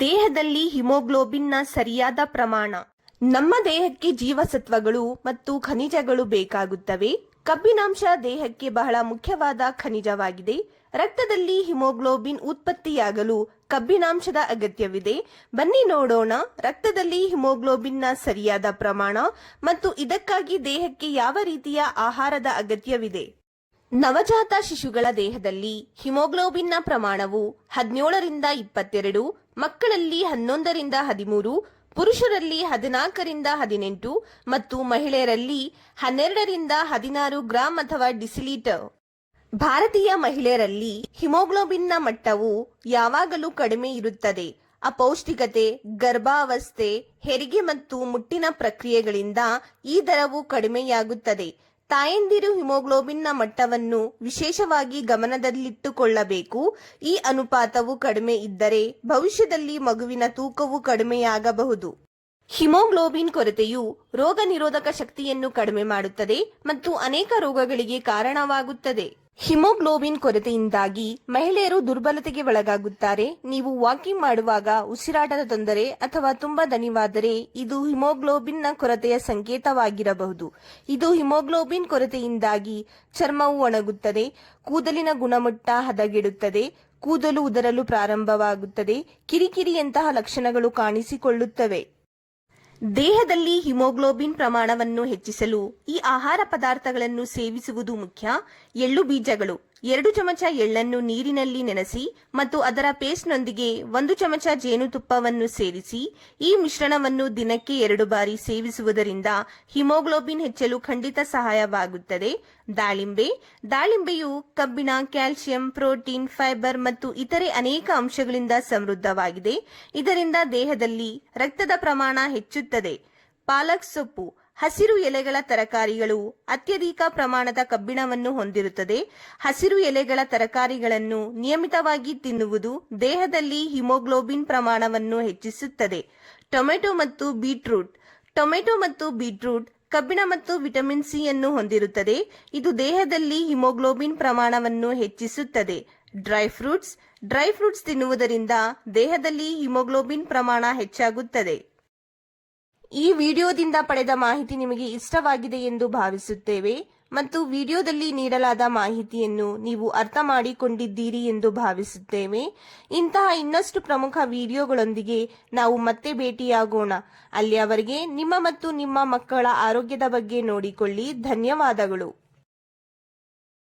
ದೇಹದಲ್ಲಿ ಹಿಮೋಗ್ಲೋಬಿನ್ನ ಸರಿಯಾದ ಪ್ರಮಾಣ. ನಮ್ಮ ದೇಹಕ್ಕೆ ಜೀವಸತ್ವಗಳು ಮತ್ತು ಖನಿಜಗಳು ಬೇಕಾಗುತ್ತವೆ. ಕಬ್ಬಿನಾಂಶ ದೇಹಕ್ಕೆ ಬಹಳ ಮುಖ್ಯವಾದ ಖನಿಜವಾಗಿದೆ. ರಕ್ತದಲ್ಲಿ ಹಿಮೋಗ್ಲೋಬಿನ್ ಉತ್ಪತ್ತಿಯಾಗಲು ಕಬ್ಬಿನಾಂಶದ ಅಗತ್ಯವಿದೆ. ಬನ್ನಿ ನೋಡೋಣ ರಕ್ತದಲ್ಲಿ ಹಿಮೋಗ್ಲೋಬಿನ್ನ ಸರಿಯಾದ ಪ್ರಮಾಣ ಮತ್ತು ಇದಕ್ಕಾಗಿ ದೇಹಕ್ಕೆ ಯಾವ ರೀತಿಯ ಆಹಾರದ ಅಗತ್ಯವಿದೆ. ನವಜಾತ ಶಿಶುಗಳ ದೇಹದಲ್ಲಿ ಹಿಮೋಗ್ಲೋಬಿನ್ನ ಪ್ರಮಾಣವು ಹದಿನೇಳರಿಂದ ಇಪ್ಪತ್ತೆರಡು ಮಕ್ಕಳಲ್ಲಿ ಹನ್ನೊಂದರಿಂದ ಹದಿಮೂರು, ಪುರುಷರಲ್ಲಿ ಹದಿನಾಲ್ಕರಿಂದ ಹದಿನೆಂಟು ಮತ್ತು ಮಹಿಳೆಯರಲ್ಲಿ ಹನ್ನೆರಡರಿಂದ ಹದಿನಾರು ಗ್ರಾಂ ಅಥವಾ ಡಿಸಿಲೀಟರ್. ಭಾರತೀಯ ಮಹಿಳೆಯರಲ್ಲಿ ಹಿಮೋಗ್ಲೋಬಿನ್ನ ಮಟ್ಟವು ಯಾವಾಗಲೂ ಕಡಿಮೆ ಇರುತ್ತದೆ. ಅಪೌಷ್ಟಿಕತೆ, ಗರ್ಭಾವಸ್ಥೆ, ಹೆರಿಗೆ ಮತ್ತು ಮುಟ್ಟಿನ ಪ್ರಕ್ರಿಯೆಗಳಿಂದ ಈ ದರವು ಕಡಿಮೆಯಾಗುತ್ತದೆ. ತಾಯಂದಿರು ಹಿಮೋಗ್ಲೋಬಿನ್ನ ಮಟ್ಟವನ್ನು ವಿಶೇಷವಾಗಿ ಗಮನದಲ್ಲಿಟ್ಟುಕೊಳ್ಳಬೇಕು. ಈ ಅನುಪಾತವು ಕಡಿಮೆ ಇದ್ದರೆ ಭವಿಷ್ಯದಲ್ಲಿ ಮಗುವಿನ ತೂಕವು ಕಡಿಮೆಯಾಗಬಹುದು. ಹಿಮೋಗ್ಲೋಬಿನ್ ಕೊರತೆಯು ರೋಗ ನಿರೋಧಕ ಶಕ್ತಿಯನ್ನು ಕಡಿಮೆ ಮಾಡುತ್ತದೆ ಮತ್ತು ಅನೇಕ ರೋಗಗಳಿಗೆ ಕಾರಣವಾಗುತ್ತದೆ. ಹಿಮೋಗ್ಲೋಬಿನ್ ಕೊರತೆಯಿಂದಾಗಿ ಮಹಿಳೆಯರು ದುರ್ಬಲತೆಗೆ ಒಳಗಾಗುತ್ತಾರೆ. ನೀವು ವಾಕಿಂಗ್ ಮಾಡುವಾಗ ಉಸಿರಾಟದ ತೊಂದರೆ ಅಥವಾ ತುಂಬಾ ದಣಿವಾದರೆ ಇದು ಹಿಮೋಗ್ಲೋಬಿನ್ನ ಕೊರತೆಯ ಸಂಕೇತವಾಗಿರಬಹುದು. ಇದು ಹಿಮೋಗ್ಲೋಬಿನ್ ಕೊರತೆಯಿಂದಾಗಿ ಚರ್ಮವು ಒಣಗುತ್ತದೆ, ಕೂದಲಿನ ಗುಣಮಟ್ಟ ಹದಗೆಡುತ್ತದೆ, ಕೂದಲು ಉದರಲು ಪ್ರಾರಂಭವಾಗುತ್ತದೆ, ಕಿರಿಕಿರಿಯಂತಹ ಲಕ್ಷಣಗಳು ಕಾಣಿಸಿಕೊಳ್ಳುತ್ತವೆ. ದೇಹದಲ್ಲಿ ಹಿಮೋಗ್ಲೋಬಿನ್ ಪ್ರಮಾಣವನ್ನು ಹೆಚ್ಚಿಸಲು ಈ ಆಹಾರ ಪದಾರ್ಥಗಳನ್ನು ಸೇವಿಸುವುದು ಮುಖ್ಯ. ಎಳ್ಳು ಬೀಜಗಳು. ಎರಡು ಚಮಚ ಎಳ್ಳನ್ನು ನೀರಿನಲ್ಲಿ ನೆನೆಸಿ ಮತ್ತು ಅದರ ಪೇಸ್ಟ್ನೊಂದಿಗೆ ಒಂದು ಚಮಚ ಜೇನುತುಪ್ಪವನ್ನು ಸೇರಿಸಿ, ಈ ಮಿಶ್ರಣವನ್ನು ದಿನಕ್ಕೆ ಎರಡು ಬಾರಿ ಸೇವಿಸುವುದರಿಂದ ಹಿಮೋಗ್ಲೋಬಿನ್ ಹೆಚ್ಚಲು ಖಂಡಿತ ಸಹಾಯವಾಗುತ್ತದೆ. ದಾಳಿಂಬೆ, ದಾಳಿಂಬೆಯು ಕಬ್ಬಿಣ, ಕ್ಯಾಲ್ಸಿಯಂ, ಪ್ರೋಟೀನ್, ಫೈಬರ್ ಮತ್ತು ಇತರೆ ಅನೇಕ ಅಂಶಗಳಿಂದ ಸಮೃದ್ಧವಾಗಿದೆ. ಇದರಿಂದ ದೇಹದಲ್ಲಿ ರಕ್ತದ ಪ್ರಮಾಣ ಹೆಚ್ಚುತ್ತದೆ. ಪಾಲಕ್ ಸೊಪ್ಪು ಹಸಿರು ಎಲೆಗಳ ತರಕಾರಿಗಳು ಅತ್ಯಧಿಕ ಪ್ರಮಾಣದ ಕಬ್ಬಿಣವನ್ನು ಹೊಂದಿರುತ್ತದೆ. ಹಸಿರು ಎಲೆಗಳ ತರಕಾರಿಗಳನ್ನು ನಿಯಮಿತವಾಗಿ ತಿನ್ನುವುದು ದೇಹದಲ್ಲಿ ಹಿಮೋಗ್ಲೋಬಿನ್ ಪ್ರಮಾಣವನ್ನು ಹೆಚ್ಚಿಸುತ್ತದೆ. ಟೊಮೆಟೊ ಮತ್ತು ಬೀಟ್ರೂಟ್. ಟೊಮೆಟೊ ಮತ್ತು ಬೀಟ್ರೂಟ್ ಕಬ್ಬಿಣ ಮತ್ತು ವಿಟಮಿನ್ ಸಿ ಅನ್ನು ಹೊಂದಿರುತ್ತದೆ. ಇದು ದೇಹದಲ್ಲಿ ಹಿಮೋಗ್ಲೋಬಿನ್ ಪ್ರಮಾಣವನ್ನು ಹೆಚ್ಚಿಸುತ್ತದೆ. Dry fruits. ಡ್ರೈ ಫ್ರೂಟ್ಸ್ ತಿನ್ನುವುದರಿಂದ ದೇಹದಲ್ಲಿ ಹಿಮೋಗ್ಲೋಬಿನ್ ಪ್ರಮಾಣ ಹೆಚ್ಚಾಗುತ್ತದೆ. ಈ ವಿಡಿಯೋದಿಂದ ಪಡೆದ ಮಾಹಿತಿ ನಿಮಗೆ ಇಷ್ಟವಾಗಿದೆ ಎಂದು ಭಾವಿಸುತ್ತೇವೆ ಮತ್ತು ವಿಡಿಯೋದಲ್ಲಿ ನೀಡಲಾದ ಮಾಹಿತಿಯನ್ನು ನೀವು ಅರ್ಥ ಮಾಡಿಕೊಂಡಿದ್ದೀರಿ ಎಂದು ಭಾವಿಸುತ್ತೇವೆ. ಇಂತಹ ಇನ್ನಷ್ಟು ಪ್ರಮುಖ ವಿಡಿಯೋಗಳೊಂದಿಗೆ ನಾವು ಮತ್ತೆ ಭೇಟಿಯಾಗೋಣ. ಅಲ್ಲಿಯವರೆಗೆ ನಿಮ್ಮ ಮತ್ತು ನಿಮ್ಮ ಮಕ್ಕಳ ಆರೋಗ್ಯದ ಬಗ್ಗೆ ನೋಡಿಕೊಳ್ಳಿ. ಧನ್ಯವಾದಗಳು.